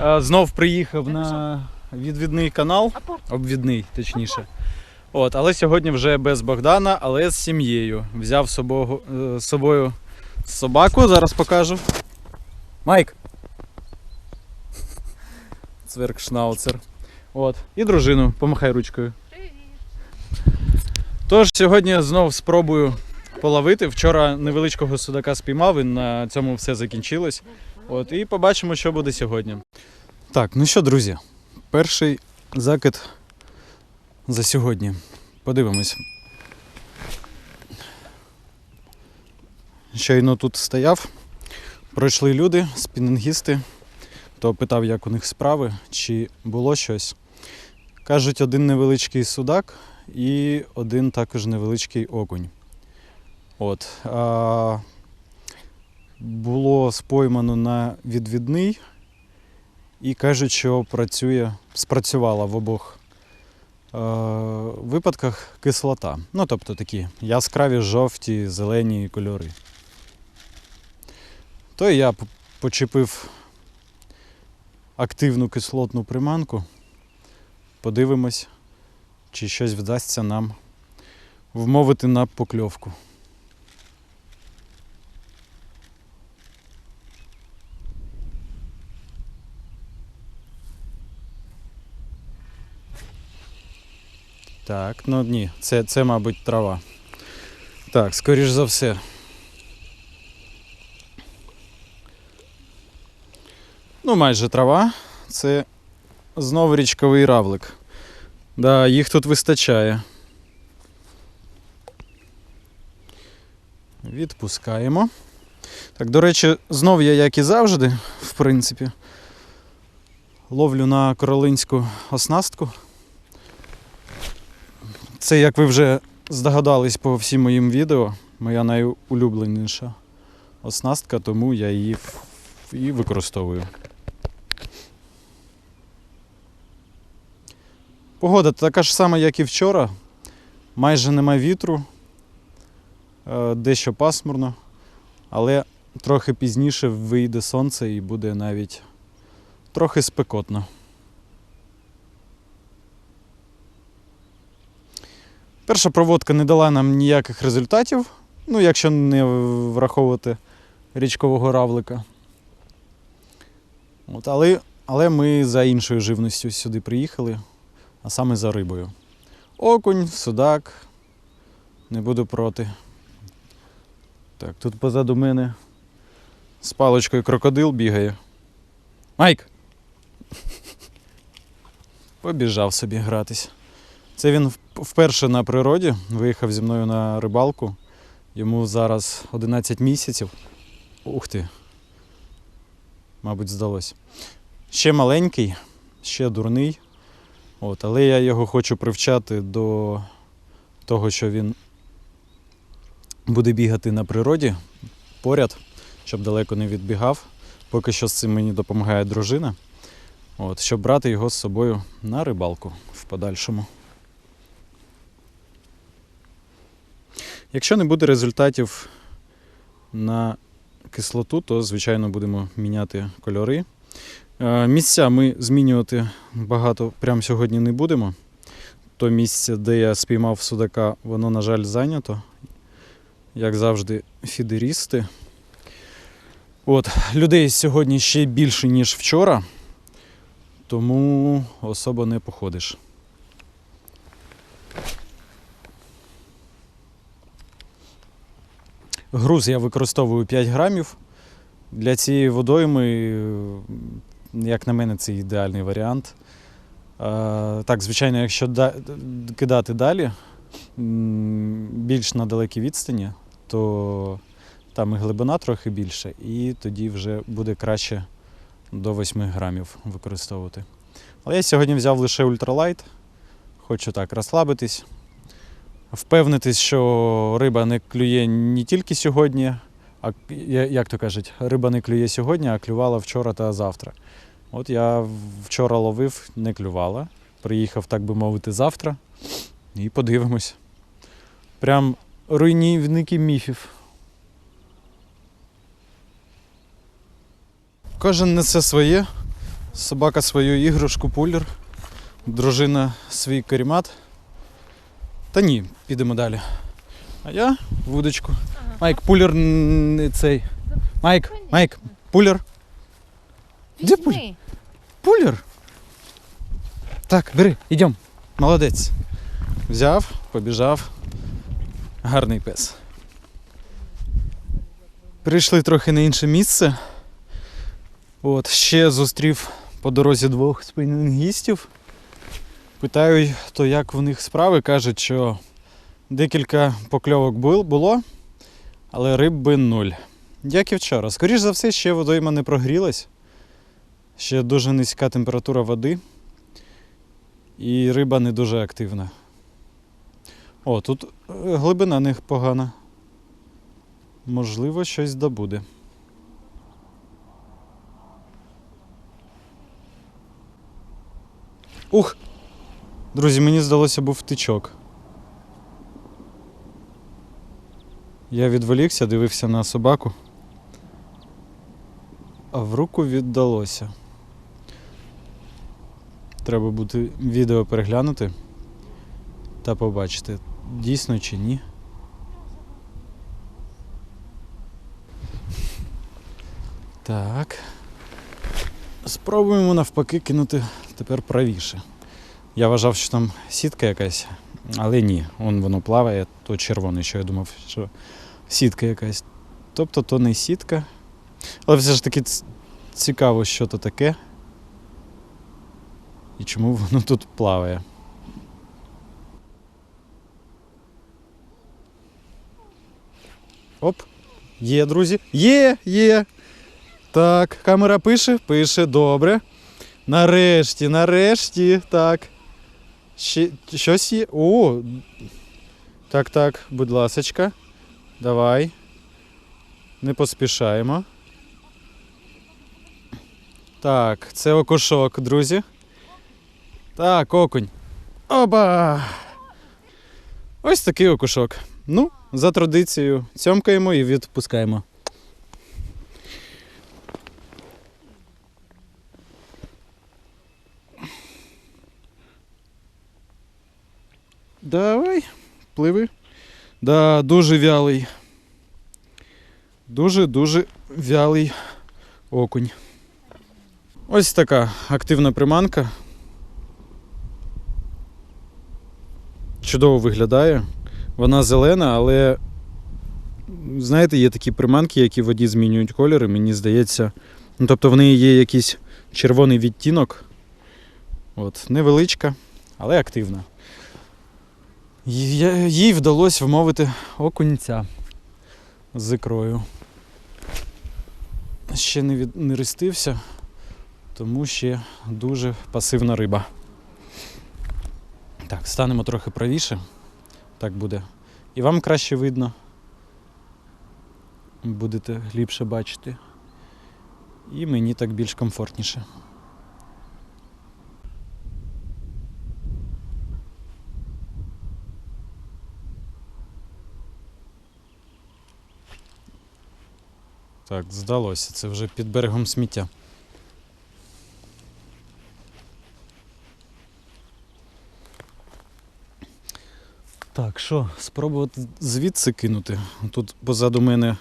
Е, Знов приїхав на відвідний канал, обвідний, точніше. От, але сьогодні вже без Богдана, але з сім'єю. Взяв з собою, е, з собою собаку, зараз покажу. Майк. Цверкшнауцер. От. І дружину, помахай ручкою. Тож сьогодні знов спробую половити. Вчора невеличкого судака спіймав, і на цьому все закінчилось. От, і побачимо, що буде сьогодні. Так, ну що, друзі, перший закид за сьогодні. Подивимось. Щойно тут стояв. Пройшли люди, спінингісти, то питав, як у них справи, чи було щось. Кажуть, один невеличкий судак і один також невеличкий окунь. От. А, було споймано на відвідний і кажуть, що працює, спрацювала в обох е, випадках кислота. Ну, тобто такі яскраві жовті, зелені кольори. То я почепив активну кислотну приманку. Подивимось, чи щось вдасться нам вмовити на покльовку. Так, ну ні, це, це, мабуть, трава. Так, скоріш за все. Ну, майже трава. Це знову річковий равлик. Да, їх тут вистачає. Відпускаємо. Так, до речі, знов я, як і завжди, в принципі, ловлю на королинську оснастку. Це, як ви вже здогадались по всім моїм відео, моя найулюбленіша оснастка, тому я її і використовую. Погода така ж сама, як і вчора. Майже нема вітру, е, дещо пасмурно, але трохи пізніше вийде сонце і буде навіть трохи спекотно. Перша проводка не дала нам ніяких результатів, ну, якщо не враховувати річкового равлика. От, але, але ми за іншою живністю сюди приїхали, а саме за рибою. Окунь, судак, не буду проти. Так, тут позаду мене з паличкою крокодил бігає. Майк! Побіжав собі гратись. Це він вперше на природі виїхав зі мною на рибалку. Йому зараз 11 місяців. Ух ти. Мабуть, здалось. Ще маленький, ще дурний. От, але я його хочу привчати до того, що він буде бігати на природі поряд, щоб далеко не відбігав. Поки що з цим мені допомагає дружина. От, щоб брати його з собою на рибалку в подальшому. Якщо не буде результатів на кислоту, то, звичайно, будемо міняти кольори. Е, Місця ми змінювати багато прямо сьогодні не будемо. То місце, де я спіймав судака, воно, на жаль, зайнято. Як завжди, фідерісти. От, людей сьогодні ще більше, ніж вчора, тому особо не походиш. Груз я використовую 5 грамів. Для цієї водойми, як на мене, це ідеальний варіант. Так, звичайно, якщо кидати далі, більш на далекій відстані, то там і глибина трохи більше, і тоді вже буде краще до 8 грамів використовувати. Але я сьогодні взяв лише ультралайт. Хочу так розслабитись, впевнитись, що риба не клює не тільки сьогодні, а як то кажуть, риба не клює сьогодні, а клювала вчора та завтра. От я вчора ловив, не клювала. Приїхав, так би мовити, завтра. І подивимось. Прям руйнівники міфів. Кожен несе своє. Собака свою іграшку пулер, дружина свій карімат. Та ні, підемо далі. А я вудочку. Майк, пулер не цей. Майк, Майк, пулер. Де? Візьми. Пулер. Так, бери, йдемо. Молодець. Взяв, побіжав. Гарний пес. Прийшли трохи на інше місце. От, ще зустрів по дорозі двох спінінгістів. Питаю, то як в них справи. Кажуть, що декілька покльовок було, але риби нуль. Як і вчора. Скоріш за все, ще водойма не прогрілась. Ще дуже низька температура води. І риба не дуже активна. О, тут е, глибина не погана. Можливо, щось добуде. Ух! Друзі, мені здалося, був тичок. Я відволікся, дивився на собаку. А в руку віддалося. Треба буде відео переглянути та побачити, дійсно чи ні. Так. Спробуємо навпаки кинути тепер правіше. Я вважав, що там сітка якась, але ні, он воно плаває, то червоне, що я думав, що сітка якась. Тобто то не сітка. Але все ж таки цікаво, що то таке і чому воно тут плаває. Оп. Є, друзі. Є, є. Так, камера пише, пише, добре. Нарешті, нарешті, так. Ще щось є. О. Так, так, будь ласочка. Давай. Не поспішаємо. Так, це окушок, друзі. Так, окунь. Оба! Ось такий окушок. Ну, за традицією, цьомкаємо і відпускаємо. Давай, пливи. Да, дуже вялий. Дуже-дуже вялий окунь. Ось така активна приманка. Чудово виглядає. Вона зелена, але знаєте, є такі приманки, які в воді змінюють кольори, мені здається. Ну, тобто в неї є якийсь червоний відтінок. От, невеличка, але активна. Їй вдалося вмовити окунця з ікрою. Ще не, від, не рестився, тому ще дуже пасивна риба. Так, станемо трохи правіше. Так буде. І вам краще видно. Будете ліпше бачити. І мені так більш комфортніше. Так, здалося, це вже під берегом сміття. Так, що, спробувати звідси кинути. Тут позаду мене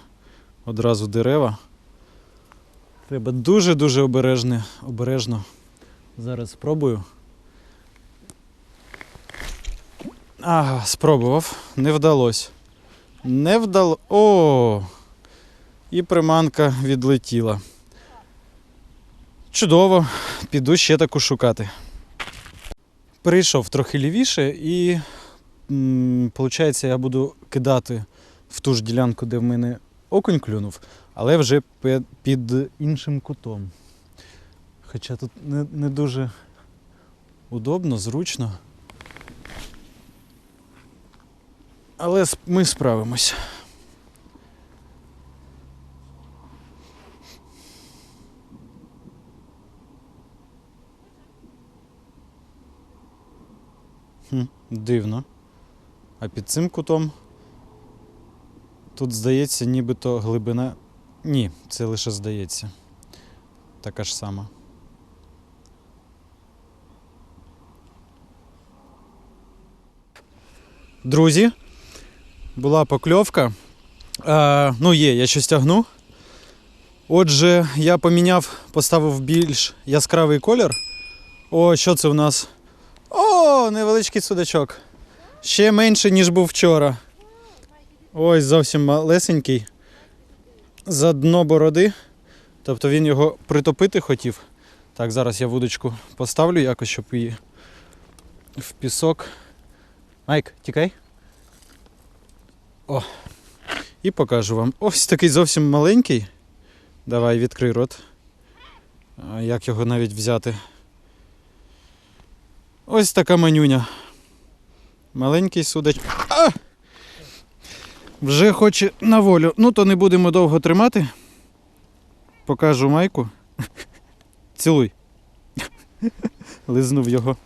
одразу дерева. Треба дуже-дуже обережно, обережно. Зараз спробую. Ага, спробував. Не вдалося. Не вдало. О! І приманка відлетіла. Чудово, піду ще таку шукати. Перейшов трохи лівіше і Получається, я буду кидати в ту ж ділянку, де в мене окунь клюнув, але вже під іншим кутом. Хоча тут не, не дуже удобно, зручно. Але ми справимось. Хм, Дивно. А під цим кутом тут здається, нібито глибина. Ні, це лише здається. Така ж сама. Друзі, була покльовка. Е, ну, є, я щось тягну. Отже, я поміняв, поставив більш яскравий колір. О, що це у нас? О, невеличкий судачок. Ще менше, ніж був вчора. Ось зовсім малесенький. За дно бороди. Тобто він його притопити хотів. Так, зараз я вудочку поставлю якось, щоб її в пісок. Майк, тікай. О. І покажу вам. Ось такий зовсім маленький. Давай, відкрий рот. Як його навіть взяти? Ось така манюня. Маленький судач. А! Вже хоче на волю. Ну, то не будемо довго тримати. Покажу майку. Цілуй. Лизнув його.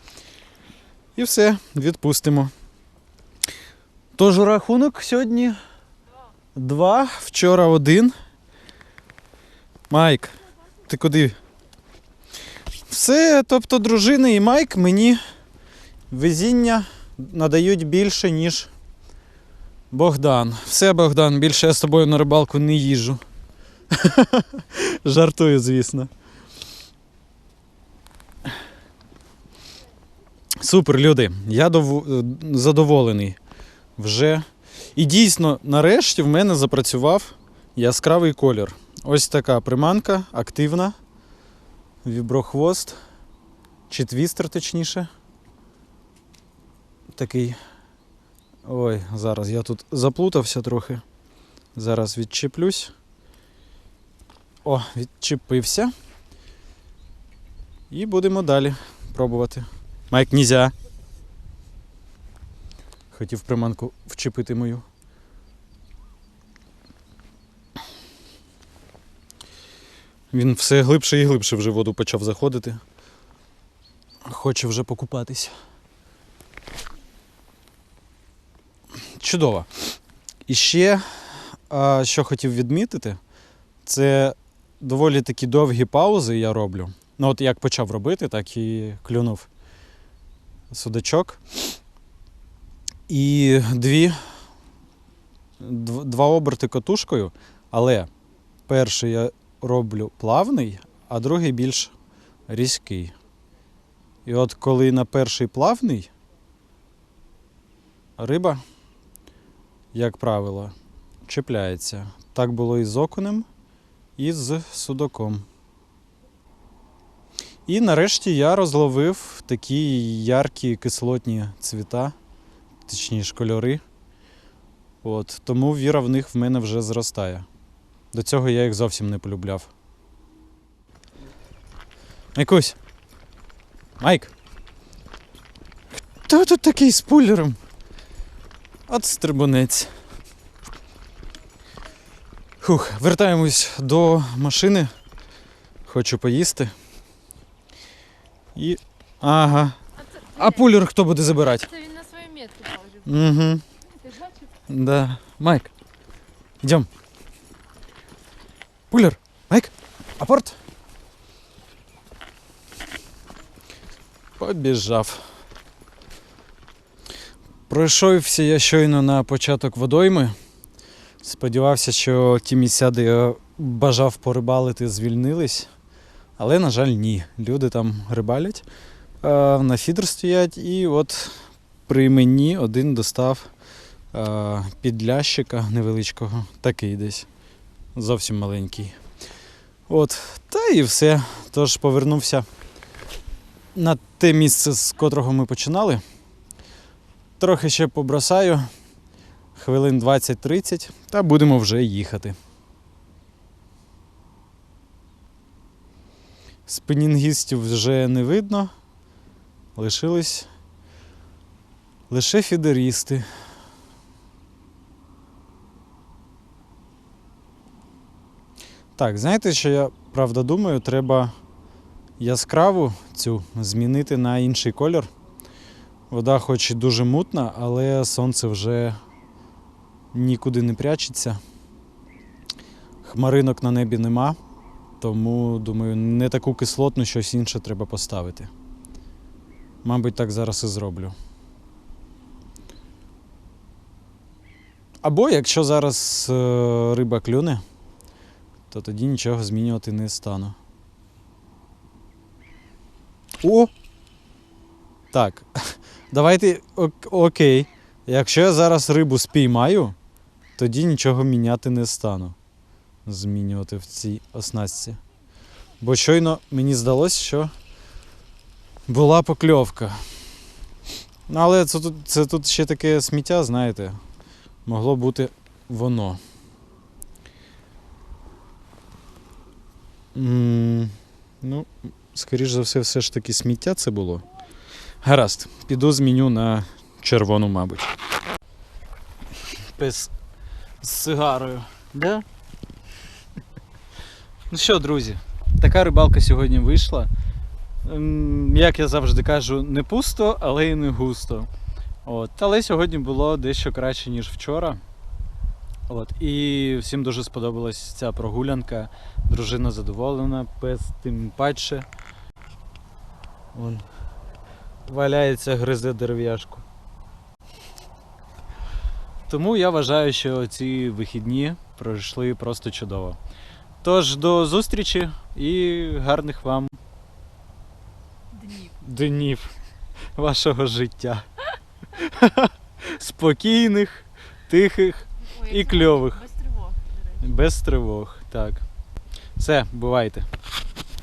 І все, відпустимо. Тож рахунок сьогодні два, вчора один. Майк, ти куди? Все, тобто дружина і Майк мені везіння надають більше, ніж Богдан. Все, Богдан, більше я з тобою на рибалку не їжджу. Жартую, звісно. Супер, люди. Я дов... задоволений вже. І дійсно, нарешті в мене запрацював яскравий колір. Ось така приманка, активна. Віброхвост. Чи твістер, точніше. Такий. Ой, зараз я тут заплутався трохи. Зараз відчеплюсь. О, відчепився. І будемо далі пробувати. Майк, нельзя. Хотів приманку вчепити мою. Він все глибше і глибше вже в воду почав заходити. Хоче вже покупатись. Чудово. І ще, що хотів відмітити, це доволі такі довгі паузи я роблю. Ну, от як почав робити, так і клюнув судачок. І дві, два оберти катушкою, але перший я роблю плавний, а другий більш різкий. І от коли на перший плавний, риба, як правило, чіпляється. Так було і з окунем, і з судаком. І нарешті я розловив такі яркі кислотні цвіта, точніше кольори. От, тому віра в них в мене вже зростає. До цього я їх зовсім не полюбляв. Майкусь. Майк. Хто тут такий з пулером? От стрибунець. Хух, вертаємось до машини. Хочу поїсти. І. Ага. А це, А пулер хто буде забирати? це він на свою метку положив. Угу. Ти бачив? Да. Майк. Идем. Пулер. Майк. Апорт. Побіжав. Пройшовся я щойно на початок водойми. Сподівався, що ті місця, де я бажав порибалити, звільнились. Але, на жаль, ні. Люди там рибалять, на фідер стоять, і от при мені один достав підлящика невеличкого, такий десь. Зовсім маленький. От, та і все. Тож повернувся на те місце, з котрого ми починали. Трохи ще побросаю, хвилин 20-30, та будемо вже їхати. Спинінгістів вже не видно. Лишились лише фідерісти. Так, знаєте, що я правда думаю, треба яскраву цю змінити на інший колір. Вода хоч і дуже мутна, але сонце вже нікуди не прячеться. Хмаринок на небі нема, тому думаю, не таку кислотну щось інше треба поставити. Мабуть, так зараз і зроблю. Або якщо зараз е, риба клюне, то тоді нічого змінювати не стану. О! Так. Давайте ок- окей. Якщо я зараз рибу спіймаю, тоді нічого міняти не стану. Змінювати в цій оснастці. Бо щойно мені здалося, що була покльовка. Але це тут, це тут ще таке сміття, знаєте. Могло бути воно. Ну, скоріш за все, все ж таки сміття це було. Гаразд, піду зміню на червону, мабуть. Пес з сигарою. Да? Ну що, друзі, така рибалка сьогодні вийшла. Ем, Як я завжди кажу, не пусто, але і не густо. От. Але сьогодні було дещо краще, ніж вчора. От. І всім дуже сподобалась ця прогулянка. Дружина задоволена, пес тим паче. Вон. Валяється, гризе дерев'яшку. Тому я вважаю, що ці вихідні пройшли просто чудово. Тож до зустрічі і гарних вам Днів. днів вашого життя. Спокійних, тихих, І кльових. Без тривог, без тривог. Так. Все, бувайте.